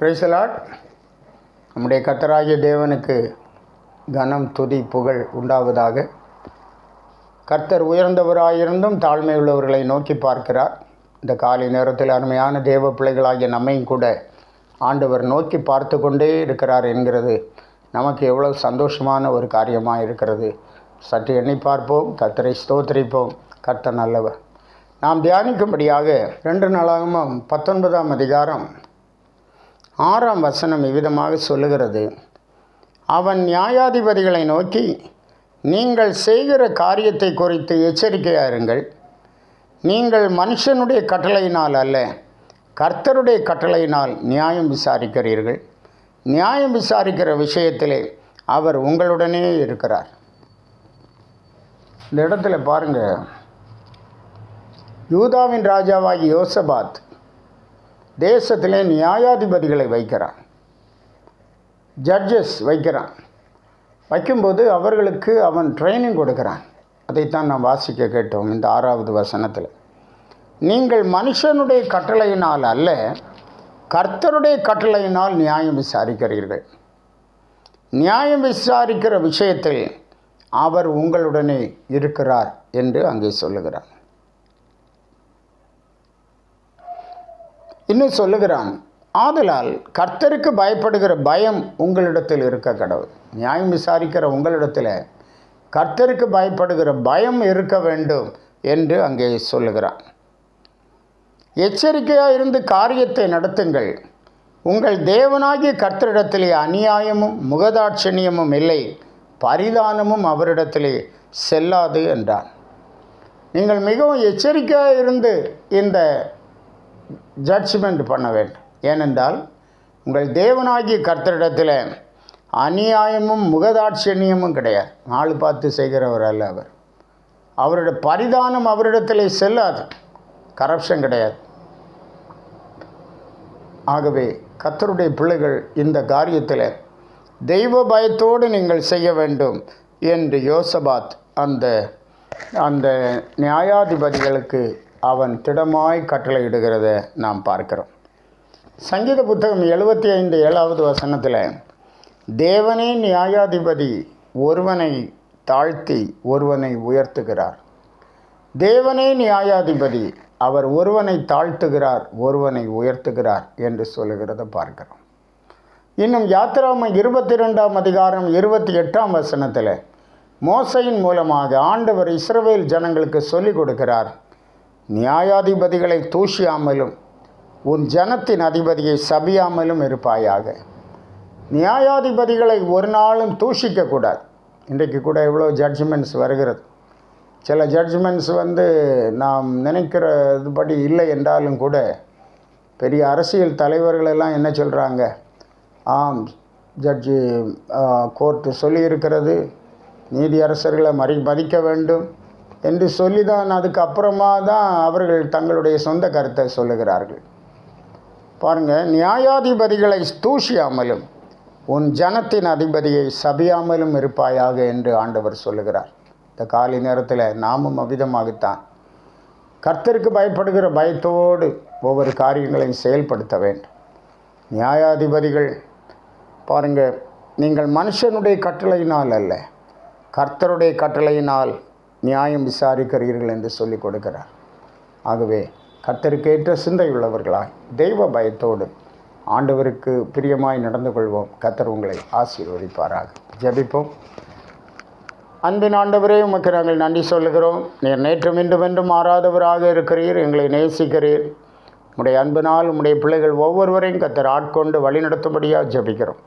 பிரைசலாட் நம்முடைய கத்தராகிய தேவனுக்கு கனம் துதி புகழ் உண்டாவதாக. கர்த்தர் உயர்ந்தவராயிருந்தும் தாழ்மை உள்ளவர்களை நோக்கி பார்க்கிறார். இந்த காலை நேரத்தில் அருமையான தேவ பிள்ளைகளாகிய நம்மையும் கூட ஆண்டவர் நோக்கி பார்த்து கொண்டே இருக்கிறார் என்கிறது. நமக்கு எவ்வளவு சந்தோஷமான ஒரு காரியமாக இருக்கிறது. சற்று எண்ணி பார்ப்போம். கர்த்தரை ஸ்தோத்திரிப்போம். கர்த்தர் நல்லவர். நாம் தியானிக்கும்படியாக ரெண்டு நாளாகவும் பத்தொன்பதாம் அதிகாரம் ஆறாம் வசனம் இவ்விதமாக சொல்லுகிறது. அவன் நியாயாதிபதிகளை நோக்கி நீங்கள் செய்கிற காரியத்தை குறித்து எச்சரிக்கையாருங்கள் நீங்கள் மனுஷனுடைய கட்டளையினால் அல்ல கர்த்தருடைய கட்டளையினால் நியாயம் விசாரிக்கிறீர்கள். நியாயம் விசாரிக்கிற விஷயத்திலே அவர் உங்களுடனே இருக்கிறார். இந்த இடத்துல பாருங்கள் யூதாவின் ராஜாவாகி யோசபாத் தேசத்திலே நியாயாதிபதிகளை வைக்கிறான். ஜட்ஜஸ் வைக்கிறான். வைக்கும்போது அவர்களுக்கு அவன் ட்ரைனிங் கொடுக்குறான். அதைத்தான் நாம் வாசிக்க கேட்டோம் இந்த ஆறாவது வசனத்தில். நீங்கள் மனுஷனுடைய கட்டளையினால் அல்ல கர்த்தருடைய கட்டளையினால் நியாயம் விசாரிக்கிறீர்கள். நியாயம் விசாரிக்கிற விஷயத்தில் அவர் உங்களுடனே இருக்கிறார் என்று அங்கே சொல்லுகிறார். இன்னும் சொல்லுகிறான் ஆதலால் கர்த்தருக்கு பயப்படுகிற பயம் உங்களிடத்தில் இருக்க கடவுள். நியாயம் விசாரிக்கிற உங்களிடத்தில் கர்த்தருக்கு பயப்படுகிற பயம் இருக்க வேண்டும் என்று அங்கே சொல்லுகிறான். எச்சரிக்கையாக இருந்து காரியத்தை நடத்துங்கள். உங்கள் தேவனாகிய கர்த்தரிடத்திலே அநியாயமும் முகதாட்சணியமும் இல்லை. பரிதானமும் அவரிடத்திலே செல்லாது என்றான். நீங்கள் மிகவும் எச்சரிக்கையாக இருந்து இந்த ஜட்ஜ்மெண்ட் பண்ண வேண்டும். ஏனென்றால் உங்கள் தேவனாகிய கர்த்தரிடத்தில் அநியாயமும் முகதாட்சணியமும் கிடையாது. நாள் பார்த்து செய்கிறவர் அல்ல அவர். அவருடைய பரிதானம் அவரிடத்தில் செல்லாது. கரப்ஷன் கிடையாது. ஆகவே கத்தருடைய பிள்ளைகள் இந்த காரியத்தில் தெய்வ பயத்தோடு நீங்கள் செய்ய வேண்டும் என்று யோசபாத் அந்த அந்த நியாயாதிபதிகளுக்கு அவன் திடமாய் கட்டளையிடுகிறத நாம் பார்க்கிறோம். சங்கீத புத்தகம் எழுபத்தி ஐந்து ஏழாவது வசனத்தில் தேவனே நியாயாதிபதி ஒருவனை தாழ்த்தி ஒருவனை உயர்த்துகிறார். தேவனே நியாயாதிபதி அவர் ஒருவனை தாழ்த்துகிறார் ஒருவனை உயர்த்துகிறார் என்று சொல்லுகிறத பார்க்கிறோம். இன்னும் யாத்திராம இருபத்தி ரெண்டாம் அதிகாரம் இருபத்தி எட்டாம் வசனத்தில் மோசையின் மூலமாக ஆண்டவர் இஸ்ரவேல் ஜனங்களுக்கு சொல்லிக் கொடுக்கிறார் நியாயாதிபதிகளை தூஷியாமலும் உன் ஜனத்தின் அதிபதியை சபியாமலும் இருப்பாயாக. நியாயாதிபதிகளை ஒரு நாளும் தூஷிக்கக்கூடாது இன்றைக்கு கூட எவ்வளோ ஜட்ஜ்மெண்ட்ஸ் வருகிறது. சில ஜட்ஜ்மெண்ட்ஸ் வந்து நாம் நினைக்கிறதுபடி இல்லை என்றாலும் கூட பெரிய அரசியல் தலைவர்களெல்லாம் என்ன சொல்கிறாங்க ஆம் ஜட்ஜு கோர்ட்டு சொல்லியிருக்கிறது. நீதியரசர்களை மறி மதிக்க வேண்டும். என்று சொல்லி தான் அதுக்கப்புறமா தான் அவர்கள் தங்களுடைய சொந்த கருத்தை சொல்லுகிறார்கள். பாருங்கள் நியாயாதிபதிகளை தூஷியாமலும் உன் ஜனத்தின் அதிபதியை சபியாமலும் இருப்பாயாக என்று ஆண்டவர் சொல்லுகிறார். இந்த காலை நேரத்தில் நாமும் அவ்விதமாகத்தான் கர்த்தருக்கு பயப்படுகிற பயத்தோடு ஒவ்வொரு காரியங்களையும் செயல்படுத்த வேண்டும். நியாயாதிபதிகள் பாருங்கள் நீங்கள் மனுஷனுடைய கட்டளையினால் அல்ல கர்த்தருடைய கட்டளையினால் நியாயம் விசாரிக்கிறீர்கள் என்று சொல்லிக் கொடுக்கிறார். ஆகவே கத்தருக்கேற்ற சிந்தை உள்ளவர்களாய் தெய்வ பயத்தோடு ஆண்டவருக்கு பிரியமாய் நடந்து கொள்வோம். கத்தர் உங்களை ஆசீர்வதிப்பாராக. ஜெபிப்போம். அன்பின் ஆண்டவரே உமக்கு நாங்கள் நன்றி சொல்லுகிறோம். நீர் நேற்று இன்றும் என்றும் மாறாதவராக இருக்கிறீர். எங்களை நேசிக்கிறீர். உடைய அன்பினால் உடைய பிள்ளைகள் ஒவ்வொருவரையும் கத்தர் ஆட்கொண்டு வழிநடத்தும்படியாக ஜெபிக்கிறோம்.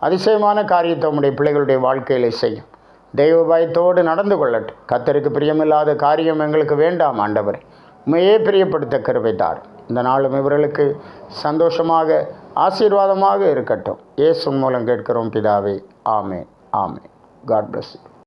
அதிசயமான காரியத்தை உடைய பிள்ளைகளுடைய வாழ்க்கையில் செய்யும். தெய்வ பயத்தோடு நடந்து கொள்ளட்டும். கத்தருக்கு பிரியமில்லாத காரியம் எங்களுக்கு வேண்டாம் ஆண்டவரே. உண்மையே பிரியப்படுத்த கருவைத்தார் இந்த நாளும் இவர்களுக்கு சந்தோஷமாக ஆசீர்வாதமாக இருக்கட்டும். இயேசு மூலம் கேட்கிறோம் பிதாவே. ஆமே ஆமே காட் பிளஸ் யூ